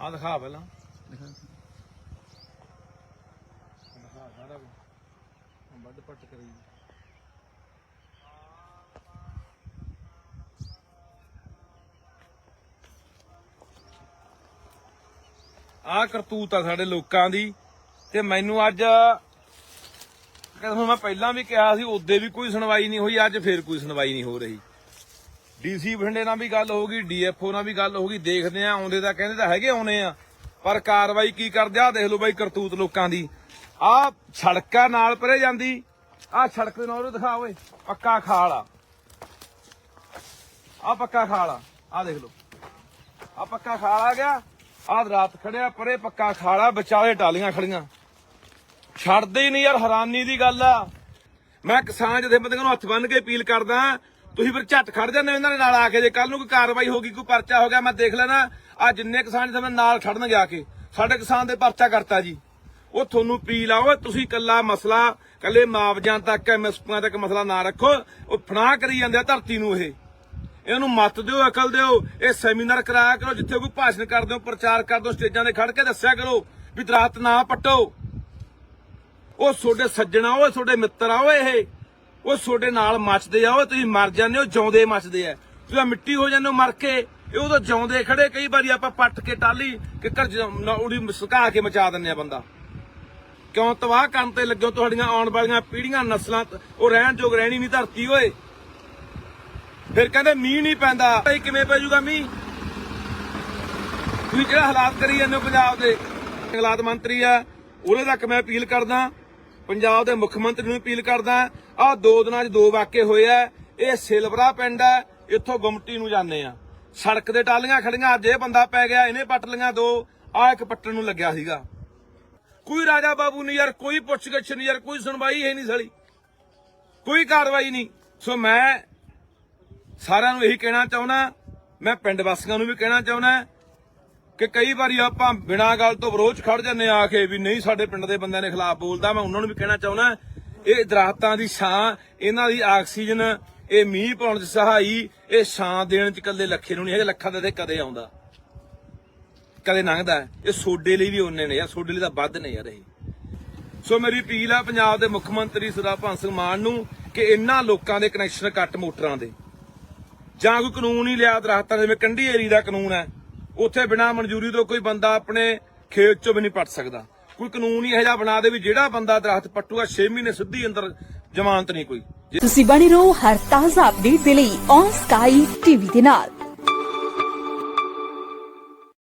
ਆ ਦਿਖਾ ਪਹਿਲਾਂ। ਦਿਖਾ। ਦਿਖਾ ਸਾਰਾ ਕੁਝ ਵੱਡ ਪੱਟ ਕਰੀ। ਆ ਕਰਤੂਤ ਆ ਸਾਡੇ ਲੋਕਾਂ ਦੀ। ਤੇ ਮੈਨੂੰ ਅੱਜ ਕਹਿੰਦਾ ਮੈਂ ਪਹਿਲਾਂ ਵੀ ਕਿਹਾ ਸੀ ਉਦੋਂ ਵੀ ਕੋਈ ਸੁਣਵਾਈ ਨਹੀਂ ਹੋਈ ਅੱਜ ਫੇਰ ਕੋਈ ਸੁਣਵਾਈ ਨਹੀਂ ਹੋ ਰਹੀ। ਡੀਸੀ ਬਠਿੰਡੇ ਨਾਲ ਵੀ ਗੱਲ ਹੋ ਗਈ, ਡੀਐਫਓ ਨਾਲ ਵੀ ਗੱਲ ਹੋ ਗਈ, ਦੇਖਦੇ ਆ ਆਉਂਦੇ ਤਾਂ ਕਹਿੰਦੇ ਤਾਂ ਹੈਗੇ ਆਉਣੇ ਆ ਪਰ ਕਾਰਵਾਈ ਕੀ ਕਰਦੇ ਆ? ਦੇਖ ਲਓ ਬਾਈ ਕਰਤੂਤ ਲੋਕਾਂ ਦੀ। ਆ ਸੜਕਾਂ ਨਾਲ ਪਰੇ ਜਾਂਦੀ, ਆ ਸੜਕ ਦੇ ਨਾਲ ਦਿਖਾ ਓਏ, ਪੱਕਾ ਖਾਲ ਆ। ਆ ਪੱਕਾ ਖਾਲ ਆ ਆ ਦੇਖ ਲਓ। ਆ ਪੱਕਾ ਖਾਲ ਆ ਗਿਆ, ਆ ਰਾਤ ਖੜਿਆ ਪਰੇ, ਪੱਕਾ ਖਾਲ ਆ, ਵਿਚਾਲੇ ਟਾਲੀਆਂ ਖੜੀਆਂ। ਛੱਡਦੇ ਹੀ ਨਹੀਂ ਯਾਰ, ਹੈਰਾਨੀ ਦੀ ਗੱਲ ਆ। ਮੈਂ ਕਿਸਾਨ ਜਥੇਬੰਦੀਆਂ ਨੂੰ ਹੱਥ ਬੰਨ ਕੇ ਅਪੀਲ ਕਰਦਾ ਤੁਸੀਂ ਫਿਰ ਝੱਟ ਖੜ ਜਾਂਦੇ ਹੋ ਇਹਨਾਂ ਦੇ ਨਾਲ ਆ ਕੇ, ਜੇ ਕੱਲ ਨੂੰ ਕੋਈ ਕਾਰਵਾਈ ਹੋ ਗਈ, ਕੋਈ ਪਰਚਾ ਹੋ ਗਿਆ, ਮੈਂ ਦੇਖ ਲੈਣਾ ਆ ਜਿੰਨੇ ਕਿਸਾਨ ਜਥੇ ਨਾਲ ਖੜਨਗੇ ਆ ਕੇ, ਸਾਡੇ ਕਿਸਾਨ ਦੇ ਪਰਚਾ ਕਰਤਾ ਜੀ। ਉਹ ਤੁਹਾਨੂੰ ਅਪੀਲ ਆ ਤੁਸੀਂ ਕੱਲਾ ਮਸਲਾ ਕੱਲੇ ਮੁਆਵਜ਼ਿਆਂ ਤੱਕ ਐਮਐਸਪੀਆਂ ਤੱਕ ਮਸਲਾ ਨਾ ਰੱਖੋ, ਉਹ ਫਨਾ ਕਰੀ ਜਾਂਦੇ ਆ ਧਰਤੀ ਨੂੰ ਇਹ। ਇਹਨੂੰ ਮੱਤ ਦਿਓ, ਅਕਲ ਦਿਓ, ਇਹ ਸੈਮੀਨਾਰ ਕਰਾਇਆ ਕਰੋ, ਜਿੱਥੇ ਕੋਈ ਭਾਸ਼ਣ ਕਰਦੇ ਹੋ, ਪ੍ਰਚਾਰ ਕਰਦੇ ਹੋ, ਸਟੇਜਾਂ ਤੇ ਖੜ ਕੇ ਦੱਸਿਆ ਕਰੋ ਵੀ ਦਰਖਤ ਨਾ ਪੱਟੋ। ਉਹ ਤੁਹਾਡੇ ਸੱਜਣਾ ਓਏ ਤੁਹਾਡੇ ਮਿੱਤਰ ਆ ਓਏ ਇਹ। ਉਹ ਤੁਹਾਡੇ ਨਾਲ ਮੱਚਦੇ ਆ, ਉਹ ਤੁਸੀਂ ਮਰ ਜਾਂਦੇ ਹੋ, ਜਿਉਂਦੇ ਮੱਚਦੇ ਆ। ਤੁਸੀਂ ਮਿੱਟੀ ਹੋ ਜਾਂਦੇ ਹੋ ਮਰ ਕੇ, ਇਹ ਉਦੋਂ ਜਿਉਂਦੇ ਖੜੇ, ਕਈ ਵਾਰੀ ਆਪਾਂ ਪੱਟ ਕੇ ਟਾਲੀ ਕਿੱਕਰ ਉਹਦੀ ਸੁਕਾ ਕੇ ਮਚਾ ਦਿੰਨੇ ਆ ਬੰਦਾ। ਕਿਉਂ ਤਬਾਹ ਕਰਨ ਤੇ ਲੱਗਿਓ ਤੁਹਾਡੀਆਂ ਆਉਣ ਵਾਲੀਆਂ ਪੀੜ੍ਹੀਆਂ ਨਸਲਾਂ ਉਹ ਰਹਿਣ ਜੋਗ ਰਹਿਣੀ ਨਹੀਂ ਧਰਤੀ, ਓਏ। ਫਿਰ ਕਹਿੰਦੇ ਮੀਂਹ ਨਹੀਂ ਪੈਂਦਾ ਇਹ ਕਿਵੇਂ ਪੈ ਜਾਊਗਾ ਮੀਂਹ? ਤੁਸੀਂ ਜਿਹੜਾ ਹਾਲਾਤ ਕਰੀ ਜਾਂਦੇ ਹੋ ਪੰਜਾਬ ਦੇ? ਜੰਗਲਾਤ ਮੰਤਰੀ ਆ, ਉਹਦੇ ਤੱਕ ਮੈਂ ਅਪੀਲ ਕਰਦਾ ਪੰਜਾਬ ਦੇ ਮੁੱਖ ਮੰਤਰੀ ਨੂੰ ਅਪੀਲ ਕਰਦਾ ਆਹ ਦੋ ਦਿਨਾਂ 'ਚ ਦੋ ਵਾਕੇ ਹੋਏ ਆ, ਇਹ ਸਿਲਵਰਾ ਪਿੰਡ ਹੈ ਇੱਥੋਂ ਗੁਮਟੀ ਨੂੰ ਜਾਂਦੇ ਆ। ਸੜਕ ਦੇ ਟਾਲੀਆਂ ਖੜੀਆਂ, ਅੱਜ ਇਹ ਬੰਦਾ ਪੈ ਗਿਆ, ਇਹਨੇ ਪੱਟ ਲੀਆਂ ਦੋ ਆ ਇੱਕ ਪੱਟਣ ਨੂੰ ਲੱਗਿਆ ਸੀਗਾ। ਕੋਈ ਰਾਜਾ ਬਾਬੂ ਨਹੀਂ ਯਾਰ, ਕੋਈ ਪੁੱਛਗਿੱਛ ਨਹੀਂ ਯਾਰ, ਕੋਈ ਸੁਣਵਾਈ ਹੈ ਨਹੀਂ ਸਾਲੀ। ਕੋਈ ਕਾਰਵਾਈ ਨਹੀਂ। ਸੋ ਮੈਂ ਸਾਰਿਆਂ ਨੂੰ ਇਹੀ ਕਹਿਣਾ ਚਾਹੁੰਦਾ, ਮੈਂ ਪਿੰਡ ਵਾਸੀਆਂ ਨੂੰ ਵੀ ਕਹਿਣਾ ਚਾਹੁੰਦਾ ਕਿ ਕਈ ਵਾਰੀ ਆਪਾਂ ਬਿਨਾਂ ਗੱਲ ਤੋਂ ਵਿਰੋਧ ਖੜ ਜਾਂਦੇ ਆ ਕੇ ਵੀ ਨਹੀਂ, ਸਾਡੇ ਪਿੰਡ ਦੇ ਬੰਦਿਆਂ ਦੇ ਖਿਲਾਫ ਬੋਲਦਾ ਮੈਂ ਉਹਨਾਂ ਨੂੰ ਵੀ ਕਹਿਣਾ ਚਾਹੁੰਦਾ, ਇਹ ਦਰਖਤਾਂ ਦੀ ਛਾਂ, ਇਹਨਾਂ ਦੀ ਆਕਸੀਜਨ, ਇਹ ਮੀਂਹ ਪਾਉਣ 'ਚ ਸਹਾਈ, ਇਹ ਛਾਂ ਦੇਣ 'ਚ ਇਕੱਲੇ ਲੱਖੇ ਨੂੰ ਨਹੀਂ ਹੈਗੇ, ਲੱਖਾਂ ਦੇ ਤੇ ਕਦੇ ਆਉਂਦਾ। ਕਦੇ ਲੰਘਦਾ ਇਹ ਸੋਡੇ ਲਈ ਵੀ ਉਹਨੇ ਨੇ, ਯਾਰ, ਸੋਡੇ ਲਈ ਤਾਂ ਵੱਧ ਨੇ ਯਾਰ ਇਹ। ਸੋ ਮੇਰੀ ਅਪੀਲ ਆ ਪੰਜਾਬ ਦੇ ਮੁੱਖ ਮੰਤਰੀ ਸਰਦਾਰ ਭਗਵੰਤ ਸਿੰਘ ਮਾਨ ਨੂੰ ਕਿ ਇਹਨਾਂ ਲੋਕਾਂ ਦੇ ਕਨੈਕਸ਼ਨ ਕੱਟ ਮੋਟਰਾਂ ਦੇ। ਜਾਂ ਕੋਈ ਕਾਨੂੰਨ ਹੀ ਲਿਆ ਦਰਖਤਾਂ ਦੇ, ਜਿਵੇਂ ਕੰਢੀ ਏਰੀ ਦਾ ਕਾਨੂੰਨ ਹੈ। ਉੱਥੇ ਬਿਨਾਂ ਮਨਜ਼ੂਰੀ ਤੋਂ ਕੋਈ ਬੰਦਾ ਆਪਣੇ ਖੇਤ ਚੋਂ ਵੀ ਨਹੀਂ ਪੱਟ ਸਕਦਾ। ਕੋਈ ਕਾਨੂੰਨ ਹੀ ਇਹੋ ਜਿਹਾ ਬਣਾ ਦੇ ਵੀ ਜਿਹੜਾ ਬੰਦਾ ਦਰਖਤ ਪੱਟੂਗਾ 6 ਮਹੀਨੇ ਸਿੱਧੀ ਅੰਦਰ ਜ਼ਮਾਨਤ ਨਹੀਂ ਕੋਈ। ਤੁਸੀਂ ਬਣੇ ਰਹੋ ਹਰ ਤਾਜ਼ਾ ਅਪਡੇਟ ਦੇ ਲਈ ਔਨ ਸਕਾਈ ਟੀਵੀ ਦੇ ਨਾਲ।